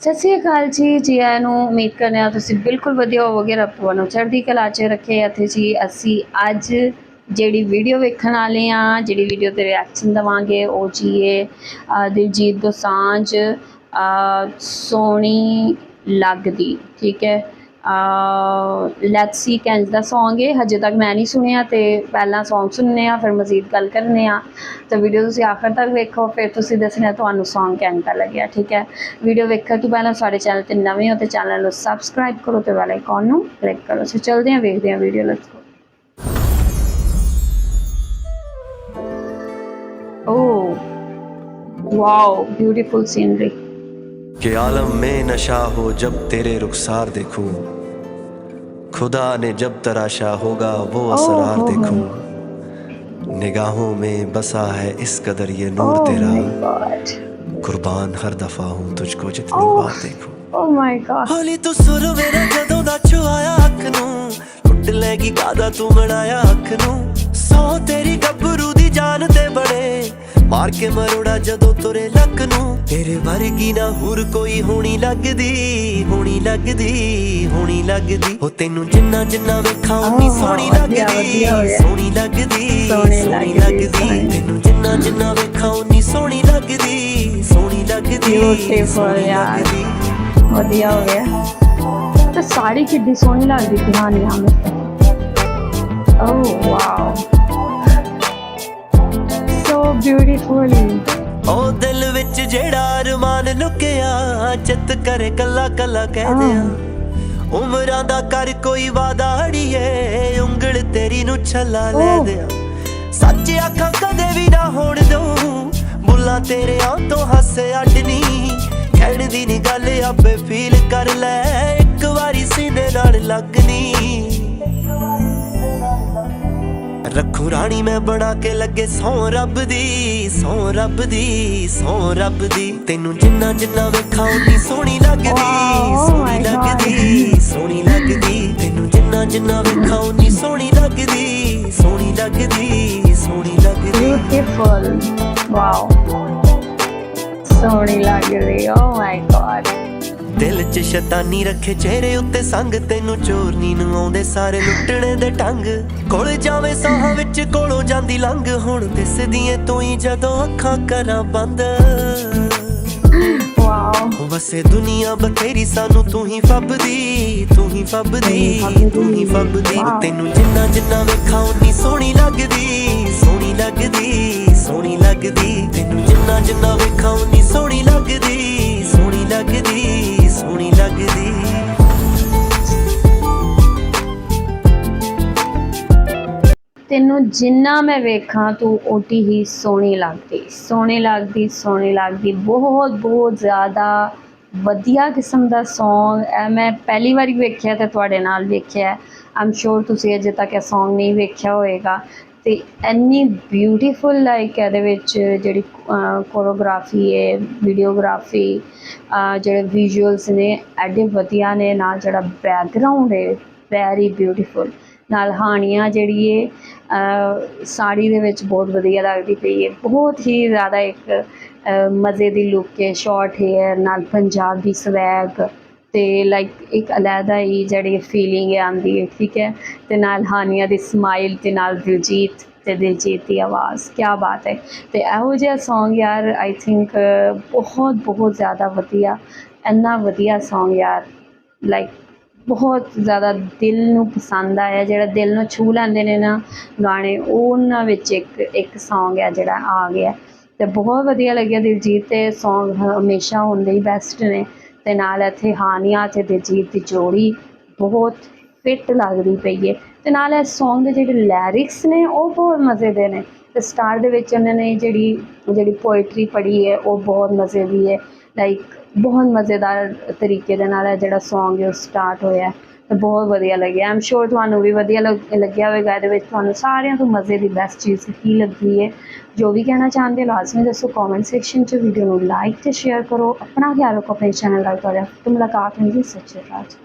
ਸਤਿ ਸ਼੍ਰੀ ਅਕਾਲ ਜੀ ਜੀ ਆਇਆਂ ਨੂੰ ਉਮੀਦ ਕਰਦੇ ਹਾਂ ਤੁਸੀਂ ਬਿਲਕੁਲ ਵਧੀਆ ਹੋਵੋਗੇ ਰੱਬ ਤੁਹਾਨੂੰ ਚੜ੍ਹਦੀ ਕਲਾ 'ਚ ਰੱਖੇ ਅਤੇ ਜੀ। ਅਸੀਂ ਅੱਜ ਜਿਹੜੀ ਵੀਡੀਓ ਵੇਖਣ ਵਾਲੇ ਆ ਜਿਹੜੀ ਵੀਡੀਓ ਤੇ ਰਿਐਕਸ਼ਨ ਦਵਾਂਗੇ ਉਹ ਜੀ ਹੈ ਦਿਲਜੀਤ ਦੋਸਾਂਝ ਅ, ਸੋਹਣੀ ਲੱਗਦੀ ਠੀਕ ਹੈ। ਲੈਟਸ ਸੀ ਕੈਂਜ ਦਾ Song ਹੈ ਹਜੇ ਤੱਕ ਮੈਂ ਨਹੀਂ ਸੁਣਿਆ ਤੇ ਪਹਿਲਾਂ Song ਸੁਣਨੇ ਆ, ਫਿਰ ਮਜ਼ੀਦ ਗੱਲ ਕਰਨੇ ਆ। ਤਾਂ ਵੀਡੀਓ ਤੁਸੀਂ ਆਖਰ ਤੱਕ ਵੇਖੋ, ਫਿਰ ਤੁਸੀਂ ਦੱਸਣਾ ਤੁਹਾਨੂੰ Song ਕਿੰਨਾ ਲੱਗਿਆ, ਠੀਕ ਹੈ? ਵੀਡੀਓ ਵੇਖਣ ਤੋਂ ਪਹਿਲਾਂ ਸਾਡੇ ਚੈਨਲ ਤੇ ਨਵੇਂ ਹੋ ਤੇ ਚੈਨਲ ਨੂੰ ਸਬਸਕ੍ਰਾਈਬ ਕਰੋ ਤੇ ਬੈਲ ਆਈਕਨ ਨੂੰ ਕਲਿੱਕ ਕਰੋ। ਸੋ ਚਲਦੇ ਹਾਂ, ਵੇਖਦੇ ਹਾਂ video let's go oh wow beautiful scenery کہ عالم میں نشہ ہو جب تیرے رخسار دیکھوں۔ خدا نے جب تراشا ہوگا وہ اسرار دیکھوں۔ نگاہوں میں بسا ہے اس قدر یہ نور تیرا۔ قربان ہر دفعہ ہوں تجھ کو جتنی بار دیکھوں۔ ہولی تو سر میرا جدوں دا چھوایا اکھ نوں۔ ٹٹ لے گی گادا تو مڑایا اکھنوں ਮਾਰ ਕੇ ਮਰੋੜਾ ਜਦੋਂ ਤੁਰੇ ਲੱਕ ਨੂੰ। ਤੇਰੇ ਵਰਗੀ ਨਾ ਹੋਰ ਕੋਈ ਹੋਣੀ ਲੱਗਦੀ ਹੋਣੀ ਲੱਗਦੀ ਹੋਣੀ ਲੱਗਦੀ। ਉਹ ਤੈਨੂੰ ਜਿੰਨਾ ਜਿੰਨਾ ਵੇਖਾਂ ਉਨੀ ਸੋਹਣੀ ਲੱਗਦੀ। ਸੋਹਣੀ ਲੱਗਦੀ ਸੋਹਣੀ ਲੱਗਦੀ। ਤੈਨੂੰ ਜਿੰਨਾ ਜਿੰਨਾ ਵੇਖਾਂ ਉਨੀ ਸੋਹਣੀ ਲੱਗਦੀ ਸੋਹਣੀ ਲੱਗਦੀ ਸੋਹਣੀ। ਵਧੀਆ ਹੋ ਗਿਆ। ਤੇ ਸਾੜੀ ਕਿੱਡੀ ਸੋਹਣੀ ਲੱਗਦੀ ਕਹਾਣੀ ਆਮੇ ਓ ਵਾਓ। ਬਿਊਟੀਫੁਲ ਉਹ ਦਿਲ ਵਿੱਚ ਜਿਹੜਾ ਅਰਮਾਨ ਲੁਕਿਆ ਚਿੱਤ ਕਰੇ ਕੱਲਾ ਕੱਲਾ ਕਹਿ ਦਿਆਂ ਉਮਰਾਂ ਦਾ ਕਰ ਕੋਈ ਵਾਦਾ ਅੜੀਏ ਉਂਗਲ ਤੇਰੀ ਨੂੰ ਛੱਲਾ ਲੈ। ਦਿਆਂ ਸੱਚ ਆਖਾਂ ਕਦੇ ਵੀ ਨਾ ਹੋਣ ਦਊ ਬੁੱਲਾ ਤੇਰੇ ਆਂ ਤੋਂ ਹੱਸ ਅੱਡਨੀ। ਕਹਿਣ ਦੀ ਨੀ ਗੱਲ ਆਪੇ ਫੀਲ ਕਰ ਲੈ ਇੱਕ ਵਾਰੀ ਸੀਨੇ ਨਾਲ ਲੱਗਨੀ। ਰੱਖੂ ਰਾਣੀ ਮੈਂ ਬਣਾ ਕੇ ਲੱਗੇ ਸੌ ਰੱਬ ਦੀ ਸੌ ਰੱਬ ਦੀ ਸੌ ਰੱਬ ਦੀ। ਤੈਨੂੰ ਜਿੰਨਾ ਜਿੰਨਾ ਵੇਖਾਂ ਉਨੀ ਸੋਹਣੀ ਲੱਗਦੀ oh ਸੋਹਣੀ. ਲੱਗਦੀ ਸੋਹਣੀ ਲੱਗਦੀ। ਤੈਨੂੰ ਜਿੰਨਾ ਜਿੰਨਾ ਵੇਖਾਂ ਉਨੀ ਸੋਹਣੀ ਲੱਗਦੀ ਸੋਹਣੀ ਲੱਗਦੀ ਸੋਹਣੀ ਲੱਗਦੀ। ਬਿਊਟੀਫੁਲ ਵਾਓ ਸੋਹਣੀ ਲੱਗ ਰਹੀ ਓ ਮਾਈ ਗॉड ਦਿਲ 'ਚ ਸ਼ੈਤਾਨੀ ਰੱਖੇ ਚਿਹਰੇ ਉੱਤੇ ਸੰਗ ਤੈਨੂੰ ਚੋਰਨੀ ਨੂੰ ਆਉਂਦੇ ਸਾਰੇ ਲੁੱਟਣੇ ਦੇ ਟੰਗ ਕੋਲ ਜਾਵੇ ਸਾਹਾਂ ਵਿੱਚ ਕੋਲੋਂ ਜਾਂਦੀ ਲੰਘ। ਹੁਣ ਦਿਸਦੀ ਏ ਤੂੰ ਹੀ ਜਦੋਂ ਅੱਖਾਂ ਕਰਾਂ ਬੰਦ। ਵਾਓ। ਵਸੇ ਦੁਨੀਆ ਬਥੇਰੀ ਸਾਨੂੰ ਤੂੰ ਹੀ ਫੱਬਦੀ ਤੂੰ ਹੀ ਫੱਬਦੀ ਤੂੰ ਹੀ ਫੱਬਦੀ। ਤੈਨੂੰ ਜਿੰਨਾ ਜਿੰਨਾ ਵੇਖਾਂ ਉਨੀ ਸੋਹਣੀ ਲੱਗਦੀ ਸੋਹਣੀ ਲੱਗਦੀ ਸੋਹਣੀ ਲੱਗਦੀ। ਤੈਨੂੰ ਜਿੰਨਾ ਜਿੰਨਾ ਵੇਖਾਂ ਉਨੀ ਸੋਹਣੀ ਲੱਗਦੀ ਸੋਹਣੀ ਲੱਗਦੀ। ਤੈਨੂੰ ਜਿੰਨਾ ਮੈਂ ਵੇਖਾਂ, ਤੂੰ ਓਟੀ ਹੀ ਸੋਹਣੀ ਲੱਗਦੀ ਸੋਹਣੀ ਲੱਗਦੀ ਸੋਹਣੀ ਲੱਗਦੀ। ਬਹੁਤ ਬਹੁਤ ਜ਼ਿਆਦਾ ਵਧੀਆ ਕਿਸਮ ਦਾ Song ਇਹ ਮੈਂ ਪਹਿਲੀ ਵਾਰੀ ਵੇਖਿਆ ਤੇ ਤੁਹਾਡੇ ਨਾਲ ਵੇਖਿਆ ਆਮ ਸ਼ੋਰ ਤੁਸੀਂ ਅਜੇ ਤੱਕ ਇਹ Song ਨਹੀਂ ਵੇਖਿਆ ਹੋਵੇਗਾ। ਤੇ ਇੰਨੀ ਬਿਊਟੀਫੁਲ ਲਾਈਕ ਇਹਦੇ ਵਿੱਚ ਜਿਹੜੀ ਕੋਰੀਓਗ੍ਰਾਫੀ ਹੈ ਵੀਡੀਓਗ੍ਰਾਫੀ ਜਿਹੜੇ ਵਿਜ਼ੂਅਲਸ ਨੇ, ਐਡੇ ਵਧੀਆ ਨੇ, ਨਾਲ ਜਿਹੜਾ ਬੈਕਗ੍ਰਾਉਂਡ ਹੈ ਵੈਰੀ ਬਿਊਟੀਫੁਲ ਨਾਲ ਹਾਣੀਆਂ ਜਿਹੜੀ ਏ ਸਾੜੀ ਦੇ ਵਿੱਚ ਬਹੁਤ ਵਧੀਆ ਲੱਗਦੀ ਪਈ ਹੈ। ਬਹੁਤ ਹੀ ਜ਼ਿਆਦਾ ਇੱਕ ਮਜ਼ੇ ਦੀ ਲੁੱਕ ਹੈ। ਸ਼ਾਰਟ ਹੇਅਰ ਨਾਲ ਪੰਜਾਬ ਦੀ ਸਵੈਗ ਤੇ ਲਾਈਕ ਇੱਕ ਅਲੱਗਾ ਹੀ ਜਿਹੜੀ ਫੀਲਿੰਗ ਆਉਂਦੀ ਹੈ, ਠੀਕ ਹੈ। ਤੇ ਨਾਲ ਹਾਨੀਆਂ ਦੀ ਸਮਾਈਲ ਤੇ ਨਾਲ ਦਿਲਜੀਤ ਤੇ ਦਿਲਜੀਤ ਦੀ ਆਵਾਜ਼, ਕੀ ਬਾਤ ਹੈ। ਤੇ ਇਹੋ ਜਿਹਾ Song ਯਾਰ ਆਈ ਥਿੰਕ ਬਹੁਤ ਬਹੁਤ ਜ਼ਿਆਦਾ ਵਧੀਆ, ਇੰਨਾ ਵਧੀਆ Song ਯਾਰ ਲਾਈਕ ਬਹੁਤ ਜ਼ਿਆਦਾ ਦਿਲ ਨੂੰ ਪਸੰਦ ਆਇਆ, ਜਿਹੜਾ ਦਿਲ ਨੂੰ ਛੂਹ ਲੈਂਦੇ ਨੇ ਨਾ ਗਾਣੇ, ਉਹਨਾਂ ਵਿੱਚ ਇੱਕ ਇੱਕ ਸੌਂਗ ਹੈ ਜਿਹੜਾ ਆ ਗਿਆ। ਅਤੇ ਬਹੁਤ ਵਧੀਆ ਲੱਗਿਆ ਦਿਲਜੀਤ ਤੇ ਸੌਂਗ ਹਮੇਸ਼ਾ ਹੁੰਦੇ ਹੀ ਬੈਸਟ ਨੇ। ਅਤੇ ਨਾਲ ਇੱਥੇ ਹਾਨੀਆ ਅਤੇ ਦਿਲਜੀਤ ਦੀ ਜੋੜੀ ਬਹੁਤ ਫਿੱਟ ਲੱਗਦੀ ਪਈ ਹੈ ਅਤੇ ਨਾਲ ਇਸ ਸੌਂਗ ਦੇ ਜਿਹੜੇ ਲਿਰਿਕਸ ਨੇ, ਉਹ ਬਹੁਤ ਮਜ਼ੇ ਦੇ ਨੇ। ਅਤੇ ਸਟਾਰਟ ਦੇ ਵਿੱਚ ਉਹਨਾਂ ਨੇ ਜਿਹੜੀ ਜਿਹੜੀ ਪੋਇਟਰੀ ਪੜ੍ਹੀ ਹੈ ਉਹ ਬਹੁਤ ਮਜ਼ੇ ਦੀ ਹੈ ਲਾਈਕ ਬਹੁਤ ਮਜ਼ੇਦਾਰ ਤਰੀਕੇ ਦੇ ਨਾਲ ਜਿਹੜਾ Song ਹੈ, ਉਹ ਸਟਾਰਟ ਹੋਇਆ ਹੈ। ਤੇ ਬਹੁਤ ਵਧੀਆ ਲੱਗਿਆ। ਆਮ ਸ਼ੋਰ ਤੁਹਾਨੂੰ ਵੀ ਵਧੀਆ ਲੱਗ- ਲੱਗਿਆ ਹੋਵੇਗਾ। ਇਹਦੇ ਵਿੱਚ ਤੁਹਾਨੂੰ ਸਾਰਿਆਂ ਤੋਂ ਮਜ਼ੇ ਦੀ ਬੈਸਟ ਚੀਜ਼ ਕੀ ਲੱਗੀ ਹੈ? ਜੋ ਵੀ ਕਹਿਣਾ ਚਾਹੁੰਦੇ ਹੋ, ਲਾਜ਼ਮੀ ਦੱਸੋ ਕਮੈਂਟ ਸੈਕਸ਼ਨ 'ਚ। ਵੀਡੀਓ ਨੂੰ ਲਾਈਕ ਤੇ ਸ਼ੇਅਰ ਕਰੋ। ਆਪਣਾ ਖਿਆਲ ਰੱਖੋ ਆਪਣੇ ਚੈਨਲ ਦਾ। ਤੁਹਾਡਾ ਤੋਂ ਮੁਲਾਕਾਤ ਹੋਏਗੀ ਸੱਚੇ ਰਾਜ